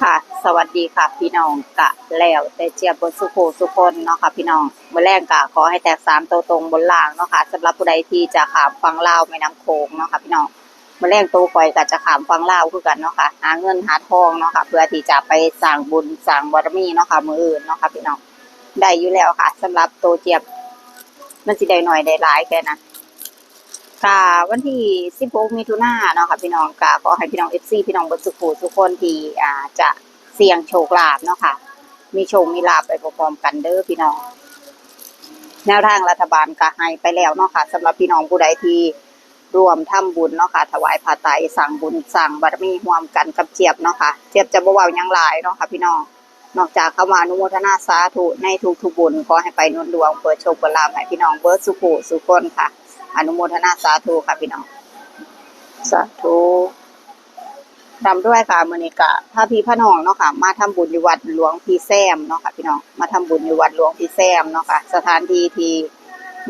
ค่ะ สวัสดีค่ะ พี่น้องกะแล้วแต่เจียบบนสุโขสุคนเนาะค่ะ พี่น้องเมื่อแรกกะขอให้แตกสามตัวตรงบนล่างเนาะค่ะสำหรับผู้ใดที่จะขามฟังเล่าวแม่น้ำโขงเนาะค่ะ พี่น้องเมื่อแรกตัวก่อยกะจะขามฟังเล่าคือกันเนาะค่ะหาเงินหาทองเนาะค่ะ เพื่อที่จะไปสร้างบุญสร้างบารมีเนาะค่ะมืออื่นเนาะค่ะพี่น้องได้อยู่แล้วค่ะสำหรับตัวเจียบ มันสิได้หน่อยได้หลายแค่นั้น ค่ะวันที่16มิถุนายนเนาะค่ะพี่น้องกะขอให้พี่น้อง FC พี่น้องเบนสุขุทุกคนที่อ่าจะเสี่ยงโชคลาภเนาะค่ะ มีโชคมีลาภไปพร้อมๆกันเด้อพี่น้อง แนวทางรัฐบาลก็ให้ไปแล้วเนาะค่ะสำหรับพี่น้องผู้ใดที่รวมทำบุญเนาะค่ะ ถวายผ้าไตรสั่งบุญสั่งบารมีร่วมกันกับเจี๊ยบเนาะค่ะ เจี๊ยบจะบ่เว้ายังหลายเนาะค่ะพี่น้อง นอกจากเข้ามาอนุโมทนาสาธุในทุกๆบุญขอให้ไปนุนดวงเปิดโชคเปิดลาภให้พี่น้องเบิร์ดสุขุสุขคนค่ะ อนุโมทนาสาธุค่ะพี่น้อง สาธุทำด้วยค่ะมือนี้กะพระพี่พระน้องเนาะค่ะ มาทำบุญอยู่วัดหลวงพี่แซมเนาะค่ะพี่น้อง มาทำบุญอยู่วัดหลวงพี่แซมเนาะค่ะ สถานที่ที่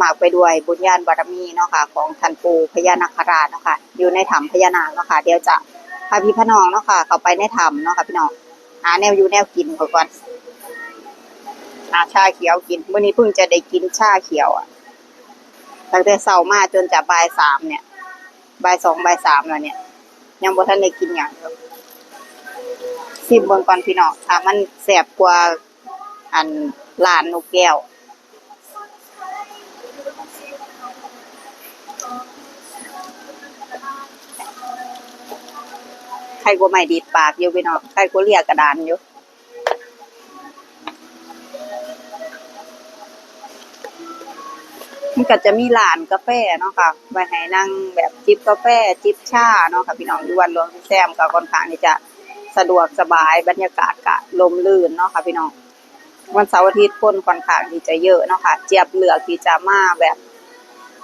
มากไปด้วยบุญญาณบารมีเนาะค่ะของท่านปู่พญานาคราชเนาะค่ะ อยู่ในถ้ำพญานาคเนาะค่ะ เดี๋ยวจะพาพี่พระน้องเนาะค่ะ เข้าไปในถ้ำเนาะค่ะพี่น้อง หาแนวอยู่แนวกินก่อนก่อนหาชาเขียวกินวันนี้เพิ่งจะได้กินชาเขียวอะ ตั้งแต่เช้ามาจนจะบ่ายสามเนี่ยบ่ายสองบ่ายสามแล้วเนี่ย ยังบ่ทันได้กินอย่างเลยซิมเบิ่งก่อนพี่น้องถ้ามันแสบกว่าอันลานนกแก้วใครก็ไม่ดีดปากอยู่พี่น้องใครก็เรียกกระดานอยู่ มันก็จะมีร้านกาแฟเนาะค่ะไว้ให้นั่งแบบจิบกาแฟจิบชาเนาะค่ะพี่น้องอยู่วันหลวงพี่แซมก็ค่อนข้างที่จะสะดวกสบายบรรยากาศก็ลมลื่นเนาะค่ะพี่น้องวันเสาร์อาทิตย์คนค่อนข้างที่จะเยอะเนาะค่ะเจี๊ยบเหลือกที่จะมาแบบ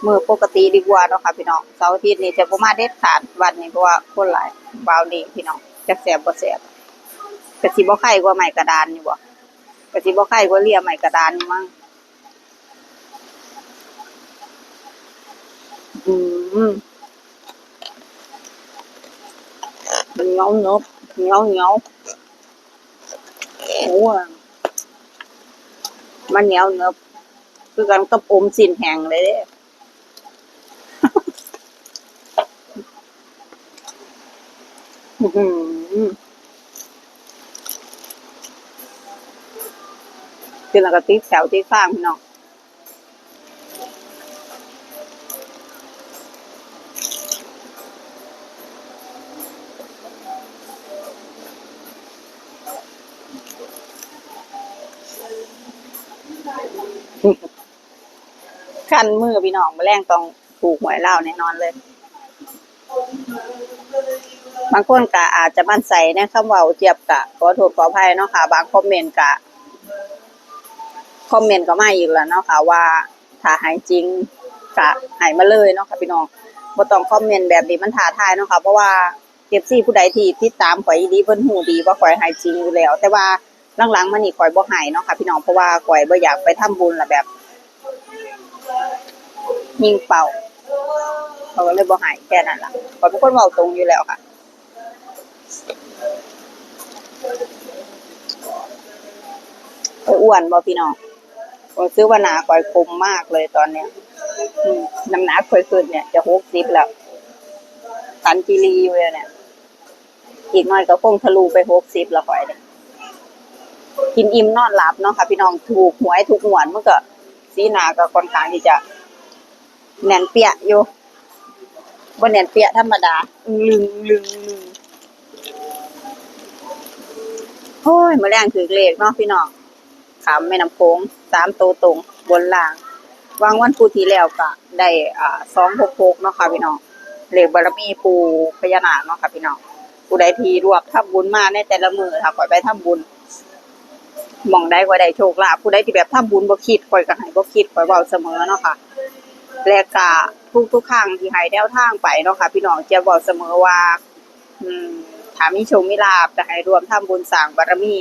มือปกติดีกว่าเนาะค่ะพี่น้องเสาร์อาทิตย์นี่จะบ่มาเด็ดขาดวันนี้เพราะว่าคนหลายบาวดีพี่น้องจะแสบบ่แสบกระสิบ่ไข่กว่าไม้กระดานอยู่บ่กระสิบ่ไข่กว่าเลียไม้กระดานอยู่มั้ง อืมเหนียวเนบเหนียวเหนียวโอ้มันเหนียวเนบคือกันกับอมสินแห้งเลยเด้อื้อหือคือแล้วก็ติ๊กแถวติ๊กข้างพี่น้อง ขั้นมือพี่น้องมาแรงต้องถูกหวยเล่าแน่นอนเลย บางคนก็อาจจะมั่นใจในคำเว่าเจียบกะขอโทษขออภัยเนาะค่ะ บางคอมเมนต์กะคอมเมนต์ก็มาอีกแล้วเนาะค่ะว่าถ้าหายจริงกะหายมาเลยเนาะค่ะพี่น้องบ่ต้องคอมเมนต์แบบนี้มันท้าทายเนาะค่ะเพราะว่าเก็บซี่ผู้ใดที่ติดตามข่อยดีเพิ่นฮู้ดีว่าข่อยหายจริงอยู่แล้ว แต่ว่าหลังๆมานี่ข่อยบ่หายเนาะค่ะพี่น้องเพราะว่าข่อยบ่อยากไปทำบุญละแบบ ยิงเป่า เขาก็เลยบ่หายแค่นั้นล่ะขอยเป็นคนเว้าตรงอยู่แล้วค่ะข่อยอ้วนบ่พี่น้องขอยซื้อว่าหนาข่อยคมมากเลยตอนเนี้ยน้ำหนักข่อยขึ้นเนี่ย จะหกสิบแล้วสันจิรีอยู่เลยเนี่ย อีกหน่อยก็คงทะลุไปหกสิบแล้วข่อยเนี่ยกินอิ่มนอนหลับเนาะค่ะพี่น้องถูกหวยถูกหวนมันก็สีหนาก็ค่อนข้างที่จะ แน่นเปียอยู่บนแน่นเปียธรรมดา ลึงลึงลึงโอ้ยมาแรงถือเลขเนาะพี่น้องขามแม่น้ำโขงสามโตตรง บนล่าง วางวันพุธที่แล้วก็ได้อ่าสองหกหกเนาะค่ะพี่น้องเลขบารมีปูพญานาคเนาะค่ะพี่น้องผู้ใดทีรวบทำบุญมาในแต่ละมือค่ะขอยไปทำบุญมองได้ก็ได้โชคลาภผู้ใดที่แบบทำบุญบ่คิดข่อยก็ให้บ่คิดข่อยเว้าเสมอเนาะค่ะ และก็ทุกทุกครั้งที่ให้แนวทางไปเนาะค่ะพี่น้องจะบอกเสมอว่า อืมถามีโชคมีลาภก็ให้รวมทำบุญสร้างบารมี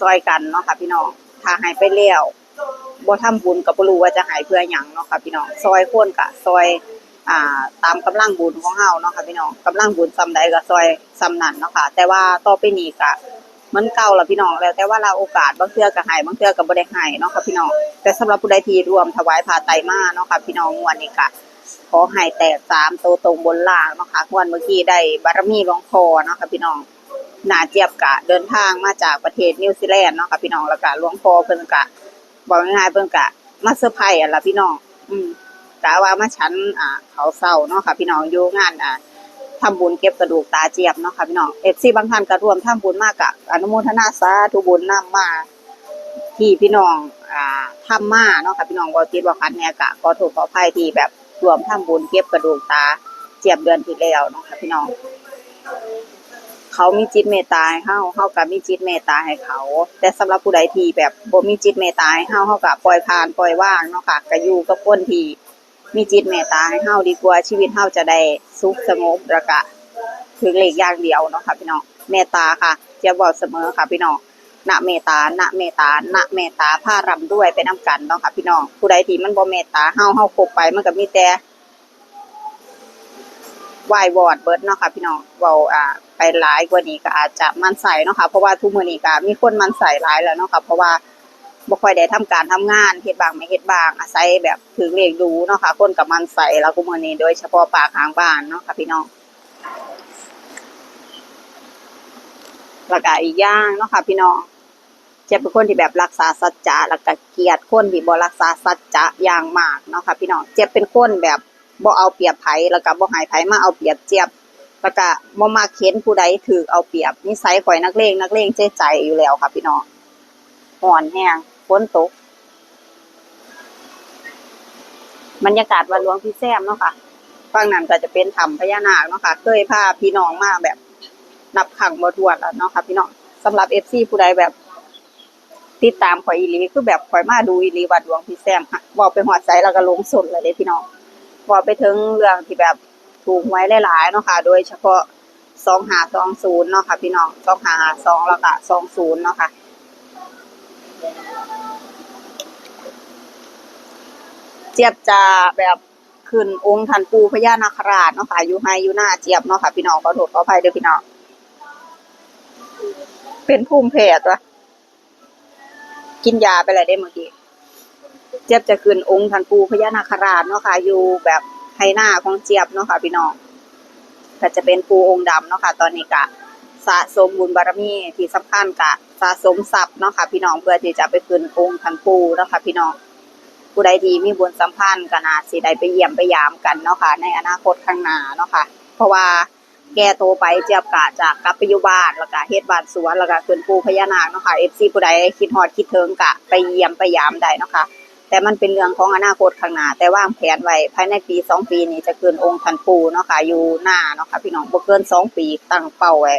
ซอยกันเนาะค่ะพี่น้องถ้าให้ไปแล้วบ่ทำบุญก็บ่รู้ว่าจะให้เพื่อหยังเนาะค่ะพี่น้องซอยคนก็ซอยอ่าตามกำลังบุญของเฮาเนาะค่ะพี่น้องกำลังบุญซำใดก็ซอยซำนั้นเนาะค่ะแต่ว่าต่อไปนี้ก็ มันเก่าละพี่น้องแล้วแต่ว่าเราโอกาสบางเทื่อก็ให้บางเทื่อก็บ่ได้ให้เนาะค่ะพี่น้องแต่สำหรับผู้ใดที่รวมถวายผ้าไตรมาเนาะค่ะพี่น้องงวดนี้ก็ขอให้แตกสามตัวตรงบนล่างเนาะค่ะงวดเมื่อกี้ได้บารมีหลวงพ่อเนาะค่ะพี่น้องนาเจี๊ยบกะเดินทางมาจากประเทศนิวซีแลนด์เนาะค่ะพี่น้องแล้วก็หลวงพ่อเพิ่นกะบอกง่ายๆเพิ่นกะมาเซอร์ไพรส์อะล่ะพี่น้อง อืมกะว่ามาชั้นอ่าเขาเศร้าเนาะค่ะพี่น้องอยู่งานอ่า ทำบุญเก็บกระดูกตาเจี๊ยบเนาะค่ะพี่น้องเอฟซีบางท่านก็ร่วมทำบุญมากกับอนุโมทนาสาธุบุญนำมาที่พี่น้องอ่าทำมาเนาะค่ะพี่น้องบ่ติดว่าคันแน่กะขอโทษขออภัยที่แบบรวมทำบุญเก็บกระดูกตาเจี๊ยบเดือนที่แล้วเนาะค่ะพี่น้อง เขามีจิตเมตตาให้เฮาเฮาก็มีจิตเมตตาให้เขา แต่สำหรับผู้ใดที่แบบบ่มีจิตเมตตาให้เฮาเฮาก็ปล่อยผ่านปล่อยว่างเนาะค่ะก็อยู่กับคนที่ มีจิตเมตตาให้เฮาดีกว่าชีวิตเฮาจะได้สุขสงบแล้วก็ถึงเลขอย่างเดียวเนาะค่ะพี่น้องเมตตาค่ะจะบอกเสมอค่ะพี่น้องณเมตตาณเมตตาณเมตตาพารำด้วยไปนํกันเนาะค่ะพี่น้องผู้ใดที่มันบ่เมตตาเฮาเฮาคบไปมันก็มีแต่วายวอดเบิร์ดเนาะค่ะพี่น้องเว้าอ่าไปหลายกว่านี้ก็อาจจะมันใส่เนาะค่ะเพราะว่าทุกมื้อนี้ก็มีคนมันใส่หลายแล้วเนาะค่ะเพราะว่า บ่ค่อยได้ทำการทำงานเฮ็ดบางไม่เฮ็ดบางอาศัยแบบถึงเลขดูเนาะค่ะคนกับมันใส่แล้วก็มื้อนี้โดยเฉพาะปากทางบ้านเนาะค่ะพี่น้องแล้วก็อีกอย่างเนาะค่ะพี่น้องเจะเป็นคนที่แบบรักษาสัจจะแล้วก็เกียดคนที่บ่รักษาสัจจะอย่างมากเนาะค่ะพี่น้องเจ็บเป็นคนแบบบ่เอาเปรียบไผแล้วก็บ่ให้ไผมาเอาเปรียบเจ็บแล้วก็บ่มักเห็นผู้ใดถูกเอาเปรียบนิสัยข่อยนักเลงนักเลงเจ๊ใจอยู่แล้วค่ะพี่น้องห่อนแห้ง ฝนตกบรรยากาศวันหลวงพี่แซมเนาะค่ะฝั่งนั้นก็จะเป็นถ้ำพญานาคเนาะค่ะ เคยพาพี่น้องมาแบบ นับขังบ่ถ้วนแล้วเนาะค่ะ พี่น้องสำหรับ FC ผู้ใดแบบ ติดตามข่อยอีหลีคือแบบข่อยมาดูอีหลีวัดหลวงพี่แซมค่ะว้าไปฮอดไสแล้วก็ลงสนเลยเด้พี่น้องเว้าไปถึงเรื่องที่แบบถูกหวยหลายๆเนาะค่ะ โดยเฉพาะ2520เนาะค่ะ พี่น้อง2552แล้วก็20เนาะค่ะ เจี๊ยบจะแบบขึ้นองค์ท่านปู่พญานาคราชเนาะค่ะอยู่ไฮอยู่หน้าเจี๊ยบเนาะค่ะพี่น้องขอโทษขออภัยเด้อพี่น้อง เป็นภูมิแพ้ตัวกินยาไปเลยได้เมื่อกี้ เจี๊ยบจะขึ้นองค์ท่านปู่พญานาคราชเนาะค่ะอยู่แบบไฮหน้าของเจี๊ยบเนาะค่ะพี่น้องก็จะเป็นปูองค์ดำเนาะค่ะ ตอนนี้กะ สะสมบุญบารมีที่สำคัญกะสะสมทรัพย์เนาะค่ะพี่น้องเพื่อที่จะไปขึ้นองค์ท่านปูเนาะค่ะพี่น้องผู้ใดที่มีบุญสัมพันธ์ก็น่าสิได้ไปเยี่ยมไปยามกันเนาะค่ะในอนาคตข้างหน้าเนาะค่ะเพราะว่าแกโตไปเจียบกะจากกลับไปอยู่บ้านแล้วก็เฮ็ดบ้านสวนแล้วก็ขึ้นปูพญานาคเนาะค่ะ FC ผู้ใดคิดฮอดคิดเถึงกะไปเยี่ยมไปยามได้เนาะค่ะแต่มันเป็นเรื่องของอนาคตข้างหน้าแต่ว่างแผนไว้ภายในปีสองปีนี้จะขึ้นองค์ท่านปูเนาะค่ะอยู่หน้าเนาะค่ะพี่น้องบ่เกินสองปีตั้งเป้าไว้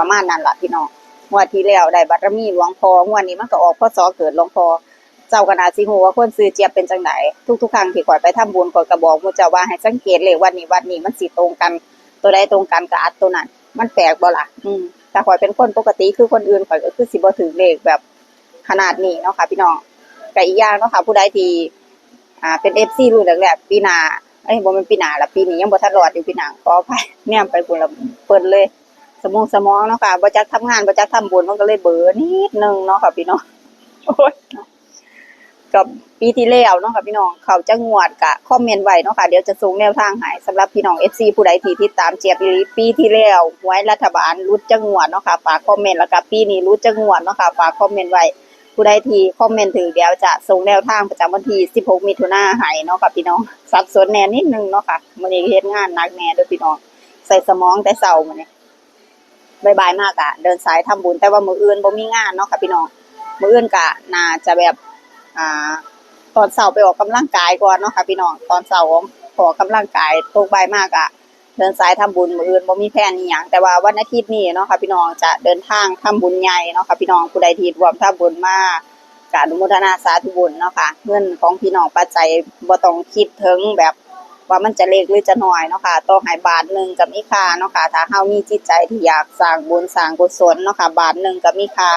ประมาณนั้นล่ะพี่น้องงวดที่แล้วได้บารมีหลวงพ่องวดนี้มันก็ออกพศเกิดหลวงพ่อเจ้ากนาสิฮู้ว่าคนซื้อเจี๊ยบเป็นจังไดทุกๆครั้งที่ข่อยไปทำบุญข่อยก็บอกมูเจ้าว่าให้สังเกตเลขวันนี้วันนี้มันสิตรงกัน ตัวใดตรงกันก็อัดตัวนั้น มันแปลกบ่ล่ะอืมแต่ข่อยเป็นคนปกติคือคนอื่นข่อยก็คือสิบ่ถือเลขแบบขนาดนี้เนาะค่ะพี่น้องก็อีกอย่างเนาะค่ะผู้ใดที่อ่าเป็น FC รุ่นแรกๆปีหนาเอ้ยบ่ม่นปีหนาละปีนี้ยังบ่ทันรอดอยู่ปีหนาขออภัยแนมไปพุ่นละเปิ้นเลย สมองสมองเนาะค่ะบ่จักทำงานบ่จักทำบุญมันก็เลยเบลอนิดนึงเนาะค่ะพี่น้องกับปีที่แล้วเนาะค่ะพี่น้องเขาจะงวดกะคอมเมนต์ไว้เนาะค่ะเดี๋ยวจะส่งแนวทางให้สำหรับพี่น้อง FC ผู้ใดที่ติดตามเจี๊ยบอีปีที่แล้วหวยรัฐบาลรุดจะงวดเนาะค่ะฝากคอมเมนต์แล้วก็ปีนี้รุดจะงวดเนาะค่ะฝากคอมเมนต์ไว้ผู้ใดที่คอมเมนต์ถึงเดี๋ยวจะส่งแนวทางประจำวันที่ 16 มิถุนายนให้เนาะค่ะพี่น้องสับสนแน่นิดนึงเนาะค่ะมื้องเฮ็ดงานหนักแน่ด้อพี่น้องใส่สมองแต่เช้ามื้อนี้ บายๆมากอะเดินสายทำบุญแต่ว่ามืออื่นบ่มีงานเนาะค่ะพี่น้องมืออื่นก็น่าจะแบบอ่าตอนเสาร์ไปออกกำลังกายก่อนเนาะค่ะพี่น้องตอนเสาร์ออกกำลังกายตกบ่ายมากอะเดินสายทำบุญมืออื่นบ่มีแพลนอีหยังแต่ว่าวันอาทิตย์นี้เนาะค่ะพี่น้องจะเดินทางทำบุญใหญ่เนาะค่ะพี่น้องผู้ใดที่รวมทำบุญมากอนุโมทนาสาธุบุญเนาะค่ะเงินของพี่น้องปัจจัยบ่ต้องคิดถึงแบบ ว่ามันจะเล็กหรือจะน้อยเนาะค่ะต่อให้บาทหนึ่งก็มีค่าเนาะค่ะถ้าเฮามีจิตใจที่อยากสร้างบุญสร้างกุศลเนาะค่ะบาทหนึ่งก็มีค่า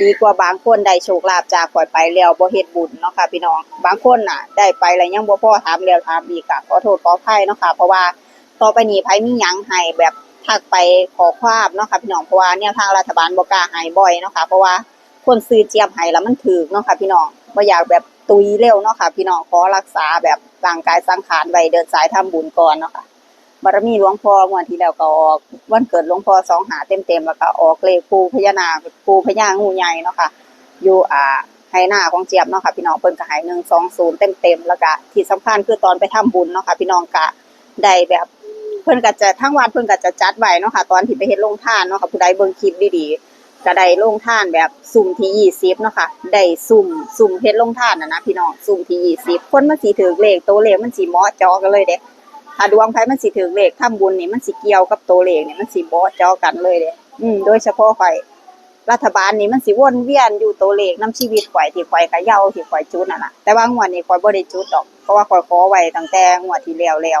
ดีกว่าบางคนได้โชคลาภจากข่อยไปแล้วบ่เฮ็ดบุญเนาะค่ะพี่น้องบางคนน่ะ ได้ไปแล้วยังบ่พอถามแล้วถามอีกก็ขอโทษขออภัยเนาะค่ะเพราะว่าต่อไปนี้ไผมีหยังให้แบบทักไปขอความเนาะค่ะพี่น้องเพราะว่าเนี่ยทางรัฐบาลบ่กล้าให้บ่อยเนาะค่ะเพราะว่าคนซื้อเจียบให้แล้วมันถูกเนาะค่ะพี่น้องบ่อยากแบบตุยเร็วเนาะค่ะพี่น้องขอรักษาแบบ ร่างกายสังขารไว้เดินสายทำบุญก่อนเนาะค่ะบารมีหลวงพ่องวดที่แล้วก็ออกวันเกิดหลวงพ่อสองหาเต็มๆแล้วก็ออกเลขปูพญานาคปูพญางูใหญ่เนาะค่ะอยู่อ่าให้หน้าของเจี๊ยบเนาะค่ะพี่น้องเพิ่นก็ให้120เต็มๆแล้วก็ที่สำคัญคือตอนไปทำบุญเนาะค่ะพี่น้องก็ได้แบบเพิ่นก็จะทั้งวัดเพิ่นก็จะจัดไว้เนาะค่ะตอนที่ไปเฮ็ดโรงทานเนาะค่ะผู้ใดเบิ่งคลิปดีๆ ก็ได้โรงท่านแบบสุ่มที่20เนาะค่ะได้สุ่มสุ่มเฮ็ดโรงท่านนะนะพี่น้องสุ่มที่20คนมันสิถือเลขตัวเลขมันสิเหมาะเจอกันเลยเด้ถ้าดวงไผมันสิถือเลขทำบุญนี่มันสิเกี่ยวกับตัวเลขนี่มันสิเหมาะเจอกันเลยเด้อืมโดยเฉพาะข่อยรัฐบาลนี่มันสิวนเวียนอยู่ตัวเลขนํชีวิตข่อยที่ข่อยเขย่าที่ข่อยจุดนั่นน่ะแต่ว่างวดนี้ข่อยบ่ได้จุดดอกเพราะว่าข่อยขอไว้ตั้งแต่งวดที่แล้วแล้ว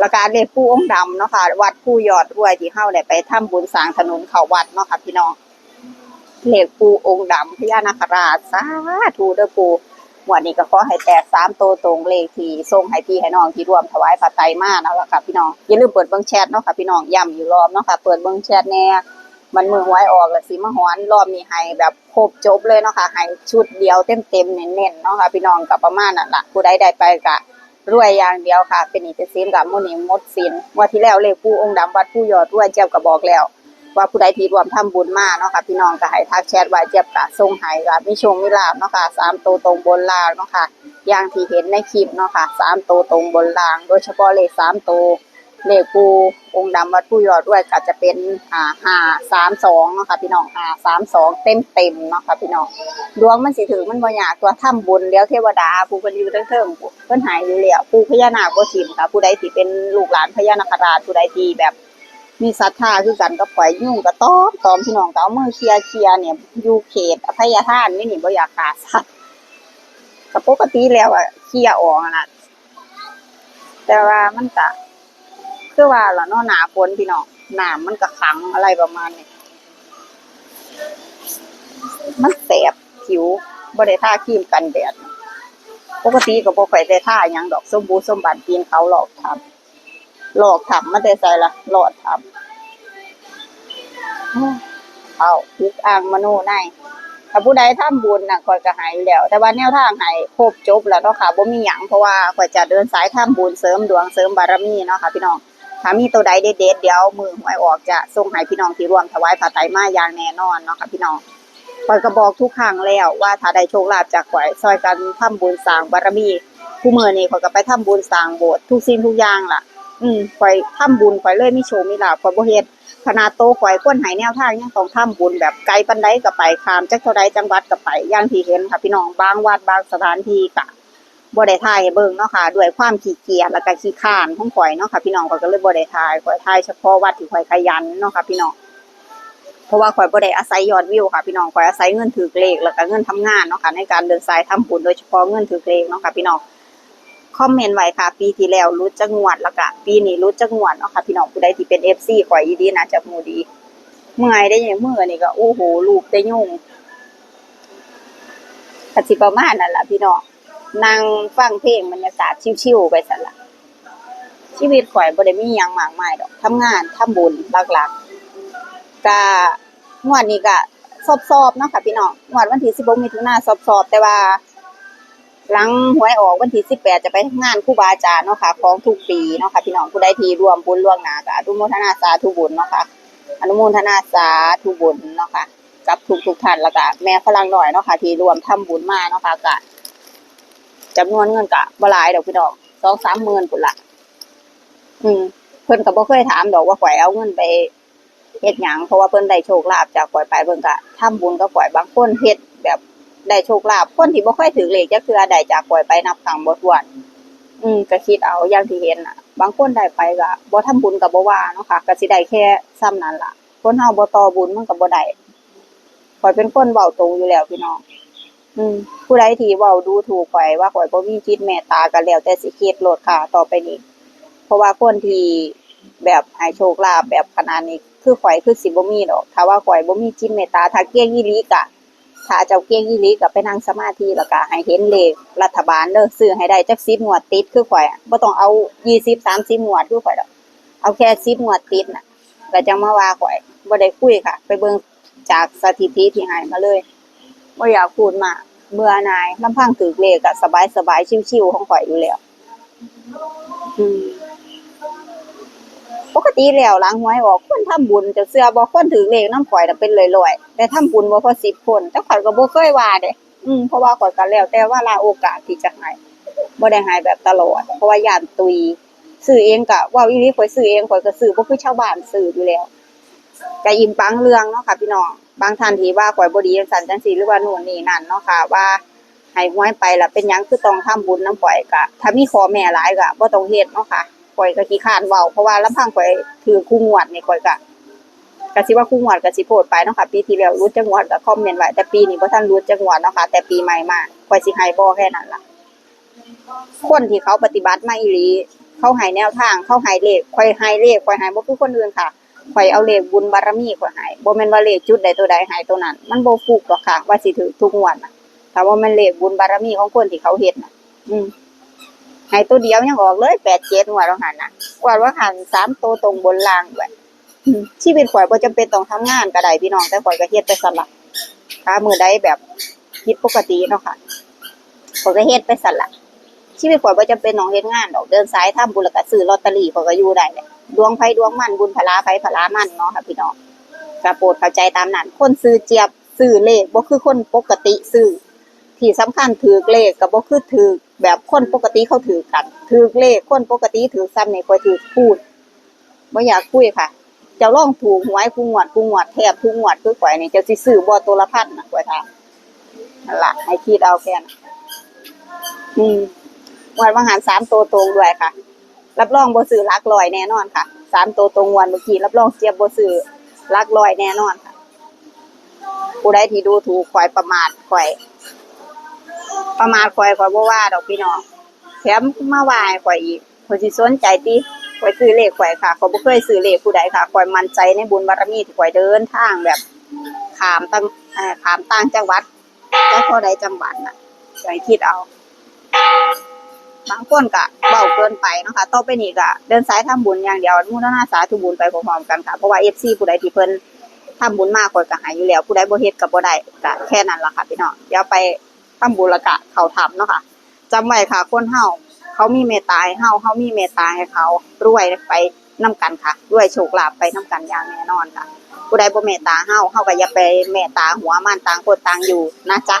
แล้วก็เลขผู้องค์ดำเนาะค่ะวัดผู้ยอดรวยที่เฮาได้ไปทำบุญสร้างถนนเขาวัดเนาะค่ะพี่น้อง เลขผู้องค์ดำพญานาคราชสาธุเด้อปูวันนี้ก็ขอให้แตกสามโตตรงเลขที่ส่งให้พี่ให้น้องที่ร่วมถวายปัจจัยมานั่นะค่ะพี่น้องอย่าลืมเปิดเบิ่งแชทเนาะค่ะพี่น้องย้ำอยู่รอบเนาะค่ะเปิดเบิ่งแชทแน่มันมือหวยออกแล้วสิมาหอนรอบนี้ให้แบบครบจบเลยเนาะค่ะให้ชุดเดียวเต็มๆเน้นๆเนาะค่ะพี่น้องก็ประมาณนั้นแหละผู้ใดได้ไปก็รวยอย่างเดียวค่ะ เป็นหนี้เป็นสินกับมุนีหมดสินว่าที่แล้วเลขผู้องค์ดำวัดผู้ยอดรวยเจี๊ยบก็บอกแล้ว ว่าผู้ใดที่รวมทำบุญมาเนาะค่ะพี่น้องก็ให้ทักแชทไว้เจียบก็ส่งให้ก็มีโชคมีลาภเนาะค่ะสามตัวตรงบนล่างเนาะค่ะอย่างที่เห็นในคลิปเนาะค่ะสามตัวตรงบนล่าง โดยเฉพาะเลขสามตัวเลขผู้องค์ดำวัดผู้ยอดรวยก็จะเป็นอ่าห้าสามสองเนาะค่ะพี่น้องห้าสามสองเต็มเต็มเนาะค่ะพี่น้องดวงมันสิถึงมันบ่ยากตัวทำบุญแล้วเทวดาผู้เพิ่นอยู่เทิงๆเพิ่นหายอยู่แล้วผู้พญานาคบ่ทิ่มค่ะผู้ใดที่เป็นลูกหลานพญานาคราชผู้ใดที่แบบ มีศรัทธาคือกันก็ปล่อยยุ่งก็ต้อมตอมพี่น้องก็เอามือเคลียร์เคลียร์เนี่ยอยู่เขตอภัยทานนี่นี่บ่อยากขาสัตว์ก็ปกติแล้วอะเคลียร์ออกอะนะแต่ว่ามันก็คือว่าล่ะเนาะหนาฝนพี่น้องหน้ำมันก็ขังอะไรประมาณนี้มันแสบผิวบ่ได้ท่าครีมกันแดดปกติก็บ่ค่อยได้ทาหยังดอกส้มบูรณ์สมบัติปีนเขาหลอกทำ หลอกทำมาแต่ใส่ละหลอดทำเอาพึกอ่างมโนในถ้าผู้ใดทำบุญน่ะข่อยก็หายแล้ว แต่ว่าแนวทางให้ครบจบแล้วเนาะค่ะบ่มีหยังเพราะว่าข่อยจะเดินสายทำบุญเสริมดวงเสริมบารมีเนาะค่ะพี่น้องถ้ามีตัวใดเด็ดเดี๋ยวมือหวยออกจะส่งให้พี่น้องที่ร่วมถวายผ้าไตรมาอย่างแน่นอนเนาะค่ะพี่น้องข่อยก็บอกทุกครั้งแล้วว่าถ้าได้โชคลาภจากข่อยซอยกันทำบุญสร้างบารมีผู้มื้อนี้ข่อยก็ไปทำบุญสร้างโบสถ์ทุกสิ่งทุกอย่างล่ะ อืมข่อยทำบุญข่อยเลยมีโชคมีลาภข่อยบ่เฮ็ดขนาดโตข่อยคนให้แนวทางยังต้องทำบุญแบบไกลปานใดก็ไปขามจักเท่าใดจังหวัดก็ไปอย่างที่เห็นค่ะพี่น้องบางวัดบางสถานที่ก็บ่ได้ถ่ายเบิ่งเนาะค่ะด้วยความขี้เกียจแล้วก็ขี้ข้านของข่อยเนาะค่ะพี่น้องข่อยก็เลยบ่ได้ถ่ายข่อยถ่ายเฉพาะวัดที่ข่อยขยันเนาะค่ะพี่น้องเพราะว่าข่อยบ่ได้อาศัยยอดวิวค่ะพี่น้องข่อยอาศัยเงินถือเลขแล้วก็เงินทำงานเนาะค่ะในการเดินสายทำบุญโดยเฉพาะเงินถือเลขเนาะค่ะพี่น้อง คอมเมนต์ไว้ค่ะ ปีที่แล้วรู้จักงวดแล้วก็ปีนี้รู้จักงวดเนาะค่ะพี่น้องผู้ใดที่เป็น FC ข่อยอีดีน่าจะฮู้ดี เมื่อยได้ยังเมื้อนี่ก็โอ้โหลูกแต่ยุ่งก็สิประมาณนั่นล่ะพี่น้องนั่งฟังเพลงบรรยากาศชิวๆไปซั่นล่ะชีวิตข่อยบ่ได้มีหยังมากมายดอกทำงานทำบุญหลักๆก็งวดนี้ก็สอบๆเนาะค่ะพี่น้องงวดวันที่16มิถุนายนสอบๆแต่ว่า หลังหวยออกวันที่18จะไปทำงานครูบาอาจารย์เนาะค่ะของทุกปีเนาะค่ะพี่น้องผู้ใดที่ร่วมบุญล่วงหน้าก็อนุโมทนาสาธุบุญเนาะค่ะอนุโมทนาสาธุบุญเนาะค่ะกับทุกทุกท่านแล้วก็แม่ฝรั่งหน่อยเนาะค่ะที่ร่วมทำบุญมาเนาะค่ะก็จำนวนเงินก็บ่หลายดอกพี่น้อง2-3หมื่นพุ่นละอืมเพิ่นก็บ่เคยถามดอกว่าข่อยเอาเงินไปเฮ็ดหยังเพราะว่าเพิ่นได้โชคลาภจากข่อยไปเพิ่นก็ทำบุญกับข่อยบางคนเฮ็ดแบบ ได้โชคลาภคนที่บ่ค่อยถือเลขจักเทื่อได้จากข่อยไปนับครั้งบ่ถ้วน อืมก็คิดเอาอย่างที่เห็นน่ะ บางคนได้ไปก็บ่ทำบุญก็บ่ว่าเนาะค่ะก็สิได้แค่ซ้ำนั้นล่ะ คนเฮาบ่ต่อบุญมันก็บ่ได้ข่อยเป็นคนเว้าตรงอยู่แล้วพี่น้อง อืม ผู้ใดที่เว้าดูถูกข่อยว่าข่อยบ่มีจิตเมตตาก็แล้วแต่สิคิดโลดค่ะต่อไปนี้ เพราะว่าคนที่แบบให้โชคลาภแบบขนาดนี้ คือข่อยคือสิบ่มีดอก ถ้าว่าข่อยบ่มีจิตเมตตาถ้าเก่งอีหลีก็ ถ้าเจ้าเก่งอีหลีก็ไปนั่งสมาธิแล้วก็ให้เห็นเลขรัฐบาลเด้อซื้อให้ได้จัก10งวดติดคือข่อยอะบ่ต้องเอา20 30งวดคือข่อยดอกเอาแค่10งวดติดน่ะก็จังมาว่าข่อยบ่ได้คุยค่ะ ไปเบิ่งจากสถิติที่ให้มาเลยบ่อยากพูดมากเบื่อนายลำพังถือเลขก็สบายๆชิวๆของข่อยอยู่แล้วอืม ปกติแล้วหลังหวยออกคนทำบุญจะเสื้อบ่คนถือเลขน้ำข่อยน่ะเป็นร้อยๆแต่ทำบุญบ่พอ10คนแต่ข่อยก็บ่เคยว่าเด้อืมเพราะว่าข่อยก็แล้วแต่ว่าลาโอกาสที่จะให้บ่ได้ให้แบบตลอด เพราะว่าย่านตุยซื้อเองก็ว้าอีหลีข่อยซื้อเองข่อยก็ซื้อบ่คือชาวบ้านซื้ออยู่แล้วก็อิ่มปังเรื่องเนาะค่ะพี่น้องบางท่านที่ว่าข่อยบ่ดีจังซั่นจังซี่หรือว่านู่นนี่นั่นเนาะค่ะว่าให้หวยไปล้วเป็นหยังคือต้องทำบุญน้ำข่อยก็ถ้ามีขอแม่หลายก็บ่ต้องเฮ็ดเนาะค่ะ ข่อยก็ขี้คร้านเว้าเพราะว่าลำพังข่อยถือคู่งวดนี่ข่อยก็ก็สิว่าคู่งวดก็สิโพดไปเนาะค่ะปีที่แล้วรู้จักงวดก็คอมเมนต์ไว้แต่ปีนี้บ่ทันรู้จักงวดเนาะค่ะแต่ปีใหม่มาข่อยสิให้บ่แค่นั้นล่ะคนที่เขาปฏิบัติมาอีหลีเขาให้แนวทางเขาให้เลขข่อยให้เลขข่อยให้บ่คือคนอื่นค่ะข่อยเอาเลขบุญบารมีข่อยให้บ่แม่นว่าเลขจุดใดตัวใดให้ตัวนั้น มันบ่ฟุกหรอกค่ะ ว่าสิถือทุกงวดน่ะถ้าว่ามันเลขบุญบารมีของคนที่เขาเฮ็ดน่ะ อืม ให้ตัวเดียวยังออกเลยแปดเจ็ดงวดว่าหันนะงวดว่าหันสามตัวตรงบนล่างด้วยอืมชีวิตข่อยบ่จำเป็นต้องทำงานก็ได้พี่น้องแต่ข่อยก็เฮ็ดไปสั่นละถ้ามือใดแบบผิดปกติเนาะค่ะข่อยก็เฮ็ดไปสั่นละชีวิตข่อยบ่จำเป็นต้องเฮ็ดงานดอกเดินสายทำบุญแล้วก็ซื้อลอตเตอรี่ข่อยก็อยู่ได้แหละดวงไผดวงมันบุญพลาไผพลามันเนาะค่ะพี่น้องก็โปรดเข้าใจตามนั้นคนซื้อเจี๊ยบซื้อเลขบ่คือคนปกติซื้อที่สำคัญถือเลขก็บ่คือถือ แบบคนปกติเขาถือกันถือเลขคนปกติถือซ้ำนี่ค่อยถือพูดบ่อยากคุยค่ะจ้าลองถูกหวยกูงวดกูงวดแทบทุกงวดคือข่อยนี่จ้าสิซื้อบ่ตัวละพันนะข่อยถามนั่นล่ะให้คิดเอาแค่นั้นอืมงวดว่าหารสามตัวตรงด้วยค่ะ รับรองบ่ซื้อลักร้อยแน่นอนค่ะสามตัวตรงงวดเมื่อกี้รับรองเจี๊ยบบ่ซื้อลักร้อยแน่นอนค่ะผู้ใดที่ดูถูกข่อยประมาทข่อย ประมาทข่อยข่อยบ่ว่าดอกพี่น้องแถมมาว่าให้ข่อยอีกข่อยสิสนใจติข่อยซื้อเลขข่อยค่ะข่อยบ่เคยซื้อเลขผู้ใดค่ะข่อยมั่นใจในบุญบารมีที่ข่อยเดินทางแบบขามตั้งขามต่างจังหวัดจักเท่าใดจังหวัดน่ะใจคิดเอาบางคนก็เบาเกินไปนะคะต่อไปนี้ก็เดินสายทำบุญอย่างเดียวอนุโมทนาสาธุบุญไปพร้อมๆกันค่ะเพราะว่า FC ผู้ใดที่เพิ่นทำบุญมากข่อยก็ให้อยู่แล้ว ผู้ใดบ่เฮ็ดก็บ่ได้ก็แค่นั้นล่ะค่ะพี่น้องเดี๋ยวไป ทำบุญละกะเขาทำเนาะค่ะจำไว้ค่ะคนเฮาเขามีเมตตาให้เฮาเขามีเมตตาให้เขารวยไปน้ากันค่ะรวยโชคลาภไปน้ากันอย่างแน่นอนค่ะผู้ใดบ่เมตตาเฮาเฮาก็อย่าไปเมตตาหัวมันต่างคนต่างอยู่นะจ๊ะ